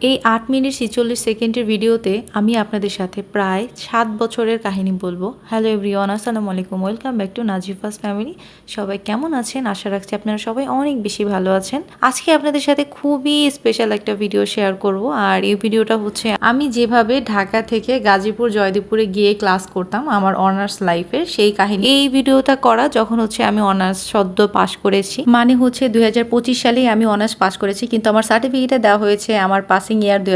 এই আট মিনিট ছিচল্লিশ সেকেন্ডের ভিডিওতে আমি আপনাদের সাথে প্রায় সাত বছরের কাহিনী বলব। হ্যালো এভরিওয়ান আসসালামু আলাইকুম welcome back to Nazifa's family সবাই কেমন আছেন? আশা রাখছি আপনারা সবাই অনেক বেশি ভালো আছেন। আজকে আপনাদের সাথে খুবই স্পেশাল একটা ভিডিও শেয়ার করব। আর এই ভিডিওটা হচ্ছে, আমি যেভাবে ঢাকা থেকে গাজীপুর, জয়দেবপুরে গিয়ে ক্লাস করতাম আমার অনার্স লাইফের সেই কাহিনী। এই ভিডিওটা করা যখন হচ্ছে আমি অনার্স সদ্য পাশ করেছি মানে হচ্ছে দুই সালেই আমি অনার্স পাস করেছি। কিন্তু আমার সার্টিফিকেটে দেওয়া হয়েছে আমার পাসিং ইয়ার দুই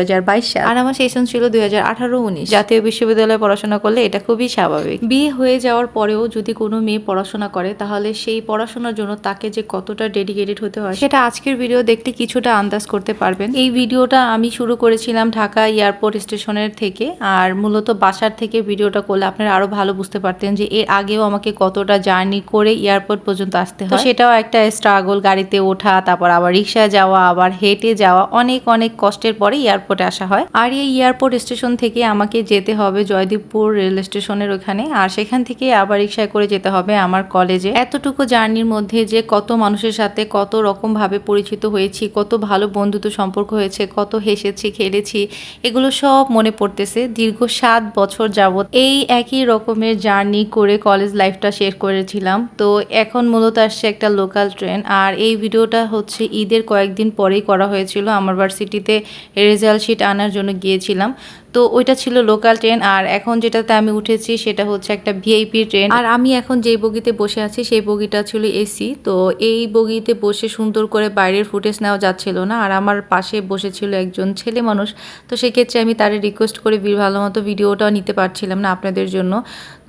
সাল। আর আমার সেশন ছিল দুই হাজার আঠারো উনিশ জাতীয় বিশ্ববিদ্যালয়ে পড়াশোনা করলে এটা খুবই স্বাভাবিক। বিয়ে হয়ে যাওয়ার পরেও যদি কোনো মেয়ে পড়াশোনা করে তাহলে সেই পড়াশোনার জন্য তাকে যে কতটা ডেডিকেটেড হতে হয় সেটা আজকের ভিডিও দেখলে কিছুটা আন্দাজ করতে পারবেন। এই ভিডিওটা আমি শুরু করেছিলাম ঢাকা এয়ারপোর্ট স্টেশনের থেকে আর মূলত বাসার থেকে ভিডিওটা করলে আপনারা আরও ভালো বুঝতে পারতেন যে এর আগেও আমাকে কতটা জার্নি করে এয়ারপোর্ট পর্যন্ত আসতে হয়। সেটাও একটা স্ট্রাগল গাড়িতে ওঠা তারপর আবার রিক্সায় যাওয়া আবার হেঁটে যাওয়া অনেক অনেক কষ্টের পরে এয়ারপোর্টে আসা হয়। আর এই এয়ারপোর্ট স্টেশন থেকে আমাকে যেতে হবে জয়দীপপুর রেল স্টেশনের ওখানে। আর সেখান থেকে আবার রিক্সায় করে যেতে হবে আমার কলেজে। এতটুকু জার্নির মধ্যে যে কত মানুষের সাথে কত রকম ভাবে পরিচিত হয়েছি, কত ভালো বন্ধুত্ব সম্পর্ক হয়েছে, কত হেসেছি, খেলেছি, এগুলো সব মনে পড়তেছে। দীর্ঘ সাত বছর যাবৎ এই একই রকমের জার্নি করে কলেজ লাইফটা শেষ করেছিলাম। তো এখন মূলত আসছে একটা লোকাল ট্রেন। আর এই ভিডিওটা হচ্ছে ঈদের কয়েকদিন পরেই করা হয়েছিল আমার ভার্সিটিতে। রেজাল্ট শিট আনার জন্য গিয়েছিলাম। তো ওইটা ছিল লোকাল ট্রেন আর এখন যেটাতে আমি উঠেছি সেটা হচ্ছে একটা ভিআইপি ট্রেন আর আমি এখন যেই বগিতে বসে আছি সেই বগিটা ছিল এসি তো এই বগিতে বসে সুন্দর করে বাইরের ফুটেজ নেওয়া যাচ্ছিল না। আর আমার পাশে বসেছিল একজন ছেলে মানুষ, তো সেক্ষেত্রে আমি তারে রিকোয়েস্ট করে ভালো মতো ভিডিওটাও নিতে পারছিলাম না আপনাদের জন্য।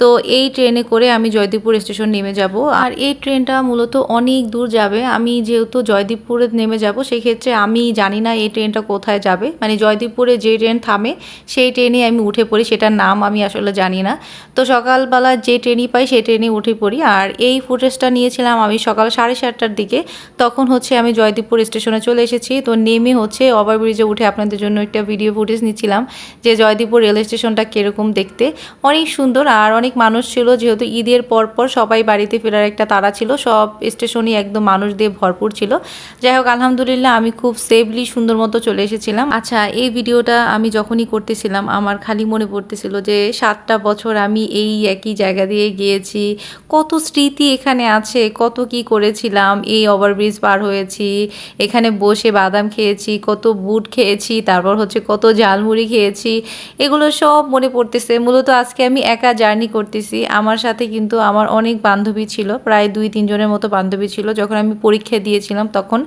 তো এই ট্রেনে করে আমি জয়দীপুর স্টেশন নেমে যাব। আর এই ট্রেনটা মূলত অনেক দূর যাবে। আমি যেহেতু জয়দীপপুরে নেমে যাব, সেক্ষেত্রে আমি জানি না এই ট্রেনটা কোথায় যাবে। মানে জয়দীপপুরে যে ট্রেন থামে সেই ট্রেনে আমি উঠে পড়ি, সেটার নাম আমি আসলে জানি না। তো সকালবেলা যে ট্রেনই পাই, সেই ট্রেনে উঠে পড়ি। আর এই ফুটেজটা নিয়েছিলাম আমি সকাল সাড়ে সাতটার দিকে। তখন হচ্ছে আমি জয়দীপপুর স্টেশনে চলে এসেছি। তো নেমে হচ্ছে ওভারব্রিজে উঠে আপনাদের জন্য একটা ভিডিও ফুটেজ নিচ্ছিলাম যে জয়দীপপুর রেল স্টেশনটা কীরকম দেখতে। অনেক সুন্দর আর অনেক মানুষ ছিল, যেহেতু ঈদের পর পর সবাই বাড়িতে ফেরার একটা তারা ছিল। সব স্টেশনই একদম মানুষ দিয়ে ভরপুর ছিল। যাই হোক, আলহামদুলিল্লাহ আমি খুব সেফলি সুন্দর মতো চলে এসেছিলাম। আচ্ছা এই ভিডিওটা আমি যখনই করতেছিলাম আমার খালি মনে পড়তেছিল যে সাতটা বছর আমি এই একই জায়গা দিয়ে গিয়েছি, কত স্মৃতি এখানে আছে, কত কি করেছিলাম, এই ওভারব্রিজ পার হয়েছি, এখানে বসে বাদাম খেয়েছি, কত বুট খেয়েছি, তারপর হচ্ছে কত ঝালমুড়ি খেয়েছি, এগুলো সব মনে পড়তেছে। মূলত আজকে আমি একা জার্নি করতেছি, আমার সাথে কিন্তু আমার অনেক বান্ধবী ছিল, প্রায় দুই তিনজনের মতো বান্ধবী ছিল, যখন আমি পরীক্ষা দিয়েছিলাম তখন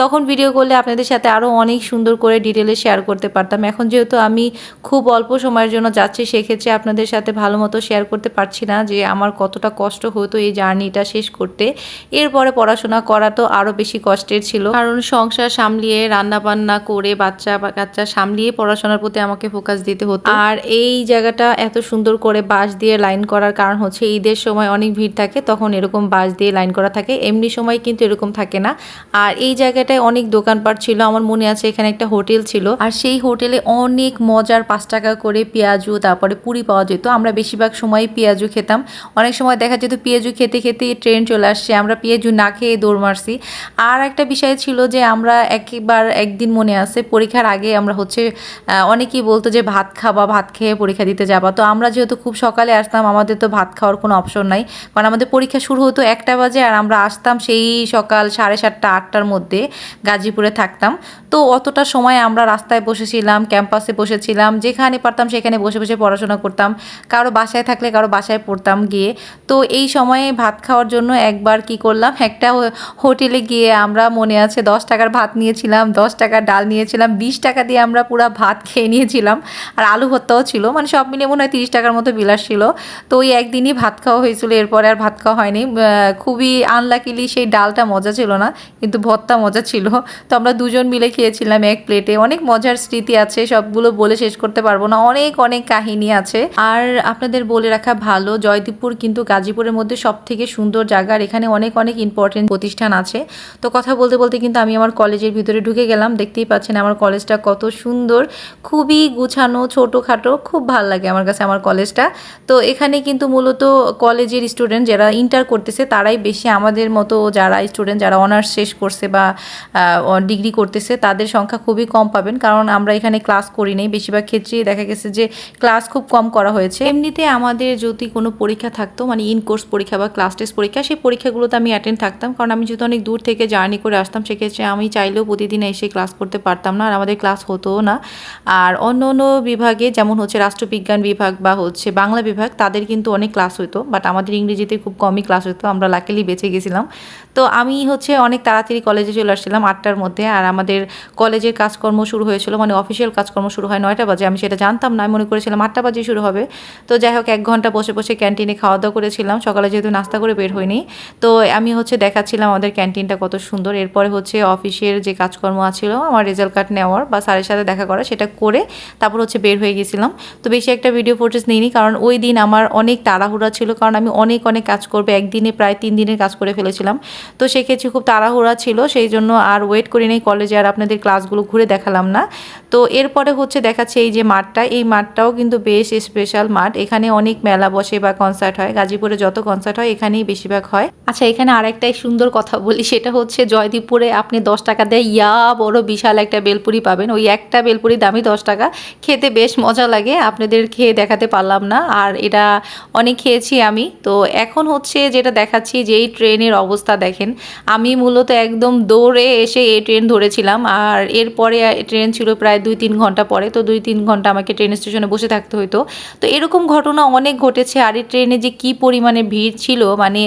তখন ভিডিও করলে আপনাদের সাথে আরও অনেক সুন্দর করে ডিটেলে শেয়ার করতে পারতাম। এখন যেহেতু আমি খুব অল্প সময়ের জন্য যাচ্ছি, সেক্ষেত্রে আপনাদের সাথে ভালো মতো শেয়ার করতে পারছি না যে আমার কতটা কষ্ট হতো এই জার্নিটা শেষ করতে। এরপরে পড়াশোনা করা তো আরও বেশি কষ্টের ছিল। কারণ সংসার সামলিয়ে রান্না বান্না করে, বাচ্চা বা কাচ্চা সামলিয়ে পড়াশোনার প্রতি আমাকে ফোকাস দিতে হতো। আর এই জায়গাটা এত সুন্দর করে বাঁশ দিয়ে লাইন করার কারণ হচ্ছে, ঈদের সময় অনেক ভিড় থাকে, তখন এরকম বাঁশ দিয়ে লাইন করা থাকে। এমনি সময় কিন্তু এরকম থাকে না। আর এই জায়গাটায় অনেক দোকানপাট ছিল, আমার মনে আছে এখানে একটা হোটেল ছিল। আর সেই হোটেলে অনেক মজার পাঁচ টাকা করে পেঁয়াজু, তারপরে পুরি পাওয়া যেত। আমরা বেশিরভাগ সময় পেঁয়াজু খেতাম। অনেক সময় দেখা যেত পেঁয়াজু খেতে খেতে ট্রেন চলে আসছে, আমরা পেঁয়াজু না খেয়ে দৌড় মারছি। আর একটা বিষয় ছিল যে, আমরা একবার একদিন মনে আছে, পরীক্ষার আগে আমরা হচ্ছে অনেকেই বলতো যে, ভাত খাবা, ভাত খেয়ে পরীক্ষা দিতে যাবা। তো আমরা যেহেতু খুব সকালে আসতাম, আমাদের তো ভাত খাওয়ার কোনো অপশন নাই। কারণ আমাদের পরীক্ষা শুরু হতো একটা বাজে আর আমরা আসতাম সেই সকাল সাড়ে সাতটা, আটটার মধ্যে গাজীপুরে থাকতাম। তো অতটা সময় আমরা রাস্তায় বসেছিলাম, ক্যাম্পাসে বসেছিলাম যেখানে পারতাম সেখানে বসে বসে পড়াশোনা করতাম। কারও বাসায় থাকলে কারও বাসায় পড়তাম গিয়ে। তো এই সময়ে ভাত খাওয়ার জন্য একবার কি করলাম, একটা হোটেলে গিয়ে আমরা মনে আছে দশ টাকার ভাত নিয়েছিলাম, দশ টাকার ডাল নিয়েছিলাম, বিশ টাকা দিয়ে আমরা পুরো ভাত খেয়ে নিয়েছিলাম। আর আলু ভর্তাও ছিল মানে সব মিলে মনে হয় তিরিশ টাকার মতো বিলাস ছিল। তো ওই একদিনই ভাত খাওয়া হয়েছিল, এরপরে আর ভাত খাওয়া হয়নি। খুবই আনলাকিলি সেই ডালটা মজা ছিল না, কিন্তু ভর্তা মজা ছিল। তো আমরা দুজন মিলে খেয়েছিলাম এক প্লেটে। অনেক মজার স্মৃতি আছে, সবগুলো বলে শেষ করতে পারব না। অনেক অনেক কাহিনী আছে। আর আপনাদের বলে রাখা ভালো, জয়দীপপুর কিন্তু গাজীপুরের মধ্যে সব থেকে সুন্দর জায়গা আর এখানে অনেক অনেক ইম্পর্টেন্ট প্রতিষ্ঠান আছে। তো কথা বলতে বলতে কিন্তু আমি আমার কলেজের ভিতরে ঢুকে গেলাম। দেখতেই পাচ্ছেন আমার কলেজটা কত সুন্দর, খুবই গুছানো, ছোটোখাটো, খুব ভালো লাগে আমার কাছে আমার কলেজটা। তো এখানে কিন্তু মূলত কলেজের স্টুডেন্ট যারা ইন্টার করতেছে, তারাই বেশি আমাদের মতো যারা স্টুডেন্ট যারা অনার্স শেষ করছে বা ডিগ্রি করতেছে, তাদের সংখ্যা খুবই কম পাবেন। কারণ আমরা এখানে ক্লাস করি নেই, বেশিরভাগ ক্ষেত্রেই দেখা গেছে যে ক্লাস খুব কম করা হয়েছে। এমনিতে আমাদের যদি কোনো পরীক্ষা থাকতো মানে ইন কোর্স পরীক্ষা বা ক্লাস টেস্ট পরীক্ষা, সেই পরীক্ষাগুলোতে আমি অ্যাটেন্ড থাকতাম। কারণ আমি যেহেতু অনেক দূর থেকে জার্নি করে আসতাম, সেক্ষেত্রে আমি চাইলেও প্রতিদিন এসে ক্লাস করতে পারতাম না। আর আমাদের ক্লাস হতোও না। আর অন্য অন্য বিভাগে, যেমন হচ্ছে রাষ্ট্রবিজ্ঞান বিভাগ বা হচ্ছে বাংলা বিভাগ, তাদের কিন্তু অনেক ক্লাস হতো বাট আমাদের ইংরেজিতে খুব কমই ক্লাস হতো আমরা লাকিলি বেঁচে গেছিলাম। তো আমি হচ্ছে অনেক তাড়াতাড়ি কলেজে চলে আসছিলাম আটটার মধ্যে। আর আমাদের কলেজের কাজকর্ম শুরু হয়েছিল মানে অফিসিয়াল কাজকর্ম শুরু হয় নয়টা বাজে। আমি সেটা জানতাম না, আমি মনে করেছিলাম আটটা বাজে শুরু হবে। তো যাই হোক, এক ঘণ্টা বসে বসে ক্যান্টিনে খাওয়া দাওয়া করেছিলাম। সকালে যেহেতু নাস্তা করে বের হইনি, তো আমি হচ্ছে দেখাচ্ছিলাম আমাদের ক্যান্টিনটা কত সুন্দর। এরপরে হচ্ছে অফিসের যে কাজকর্ম আছিল, আমার রেজাল্ট কার্ড নেওয়ার বা স্যারের সাথে দেখা করা, সেটা করে তারপর হচ্ছে বের হয়ে গেছিলাম। তো বেশি একটা ভিডিও ফুটেজ নিইনি, কারণ ওই দিন আমার অনেক তাড়াহুড়া ছিল, কারণ আমি অনেক অনেক কাজ করবে, একদিনে প্রায় তিন দিনের কাজ করে ফেলেছিলাম। তো সেক্ষেত্রে খুব তাড়াহুড়া ছিল, সেই জন্য আর ওয়েট করি নেই কলেজে আর আপনাদের ক্লাসগুলো ঘুরে দেখালাম না। তো এরপরে হচ্ছে দেখাচ্ছে এই যে মাঠটা, এই মাঠটাও কিন্তু বেশ স্পেশাল মাঠ। এখানে অনেক মেলা বসে বা কনসার্ট হয়। গাজীপুরে যত কনসার্ট হয়, এখানেই বেশিরভাগ হয়। আচ্ছা এখানে আরেকটাই সুন্দর কথা বলি, সেটা হচ্ছে জয়দীপুরে আপনি দশ টাকা দেয় ইয়া বড় বিশাল একটা বেলপুরি পাবেন। ওই একটা বেলপুরি দামই দশ টাকা। খেতে বেশ মজা লাগে, আপনাদের খেয়ে দেখাতে পারলাম না। আর এটা অনেক খেয়েছি আমি। তো এখন হচ্ছে যেটা দেখাচ্ছি, যে এই ট্রেনের অবস্থা দেখেন। আমি মূলত একদম দৌড়ে এসে এই ট্রেন ধরেছিলাম। আর এরপরে ট্রেন ছিল প্রায় দুই তিন ঘণ্টা পরে। তো দুই তিন ঘণ্টা আমাকে ট্রেন স্টেশনে বসে থাকতে হতো তো এরকম ঘটনা অনেক ঘটেছে। আর এই ট্রেনে যে কি পরিমাণে ভিড় ছিল মানে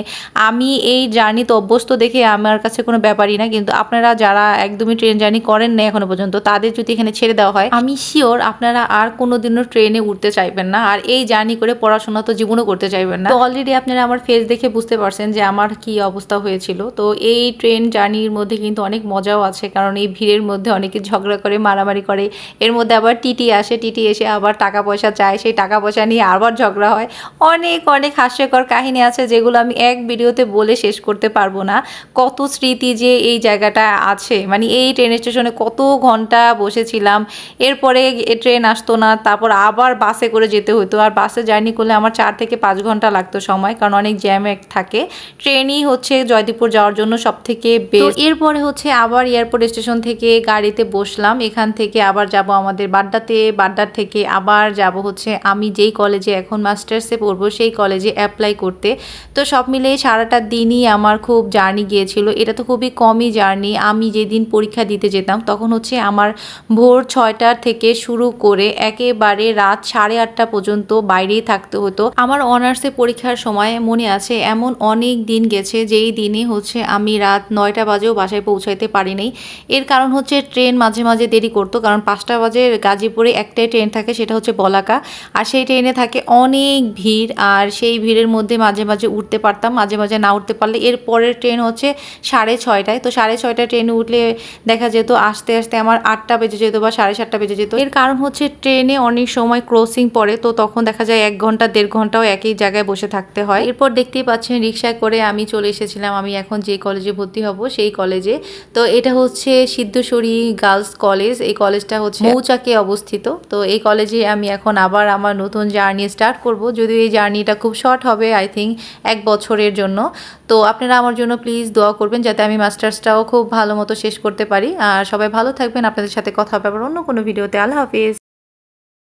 আমি এই জার্নিতে অভ্যস্ত দেখে আমার কাছে কোনো ব্যাপারই না। কিন্তু আপনারা যারা একদমই ট্রেন জার্নি করেন না এখনও পর্যন্ত, তাদের যদি এখানে ছেড়ে দেওয়া হয়, আমি শিওর আপনারা আর কোনো দিনও ট্রেনে উঠতে চাইবেন না। আর এই জার্নি করে পড়াশোনা তো জীবনও করতে চাইবেন না। তো অলরেডি আপনারা আমার ফেস দেখে বুঝতে পারছেন যে আমার কি অবস্থা হয়েছিল। তো এই ট্রেন জার্নির মধ্যে কিন্তু অনেক মজাও আছে, কারণ এই ভিড়ের মধ্যে অনেকে ঝগড়া করে, মারামারি করে। এর মধ্যে আবার টিটি আসে। টিটি এসে আবার টাকা পয়সা চায় সেই টাকা পয়সা নিয়ে আবার ঝগড়া হয়। অনেক অনেক হাস্যকর কাহিনী আছে যেগুলো আমি এক ভিডিওতে বলে শেষ করতে পারব না। কত স্মৃতি যে এই জায়গাটা আছে। মানে এই ট্রেন স্টেশনে কত ঘণ্টা বসেছিলাম। এরপরে এ ট্রেন আসতো না তারপর আবার বাসে করে যেতে হতো। আর বাসে জার্নি করলে আমার চার থেকে পাঁচ ঘণ্টা লাগতো সময় কারণ অনেক জ্যাম থাকে। ট্রেনই হচ্ছে জয়দীপুর যাওয়ার জন্য সব থেকে তো এরপরে হচ্ছে আবার এয়ারপোর্ট স্টেশন থেকে গাড়িতে বসলাম। এখান থেকে আবার যাব আমাদের বাড্ডাতে বাড্ডার থেকে আবার যাব হচ্ছে, আমি যেই কলেজে এখন মাস্টার্সে পড়ব, সেই কলেজে অ্যাপ্লাই করতে। তো সব মিলিয়ে সারাটা দিনই আমার খুব জার্নি গিয়েছিল। এটা তো খুবই কমই জার্নি আমি যেদিন পরীক্ষা দিতে যেতাম, তখন হচ্ছে আমার ভোর ছয়টার থেকে শুরু করে একেবারে রাত সাড়ে আটটা পর্যন্ত বাইরেই থাকতে হতো। আমার অনার্সে পরীক্ষার সময় মনে আছে, এমন অনেক দিন গেছে যেই দিনে হচ্ছে আমি রাত নয়টা বাজেও বাসায় পৌঁছাইতে পারিনি এর কারণ হচ্ছে ট্রেন মাঝে মাঝে দেরি করতো, কারণ পাঁচটা বাজে গাজীপুরে একটাই ট্রেন থাকে সেটা হচ্ছে বলাকা। আর সেই ট্রেনে থাকে অনেক ভিড় আর সেই ভিড়ের মধ্যে মাঝে মাঝে উঠতে পারতাম মাঝে মাঝে না উঠতে পারলে। এর পরের ট্রেন হচ্ছে সাড়ে ছয়টায়। তো সাড়ে ছয়টায় ট্রেনে উঠলে দেখা যেত আসতে আসতে আমার আটটা বেজে যেত বা সাড়ে সাতটা বেজে যেত। এর কারণ হচ্ছে ট্রেনে অনেক সময় ক্রসিং পড়ে তো তখন দেখা যায় এক ঘণ্টা দেড় ঘন্টাও একই জায়গায় বসে থাকতে হয়। এরপর দেখতেই পাচ্ছেন রিক্সায় করে আমি চলে এসেছিলাম আমি এখন যে কলেজে ভর্তি হব সেই কলেজে তো এটা হচ্ছে সিদ্ধেশ্বরী গার্লস কলেজ এই কলেজটা হচ্ছে মৌচাকে অবস্থিত। তো এই কলেজে আমি এখন আবার আমার নতুন জার্নি স্টার্ট করব। যদিও এই জার্নিটা খুব শর্ট হবে আই থিঙ্ক এক বছরের জন্য। তো আপনারা আমার জন্য প্লিজ দোয়া করবেন যাতে আমি মাস্টার্সটাও খুব ভালো মতো শেষ করতে পারি। আর সবাই ভালো থাকবেন। আপনাদের সাথে কথা হবে আবার অন্য কোনো ভিডিওতে আল্লাহ হাফিজ।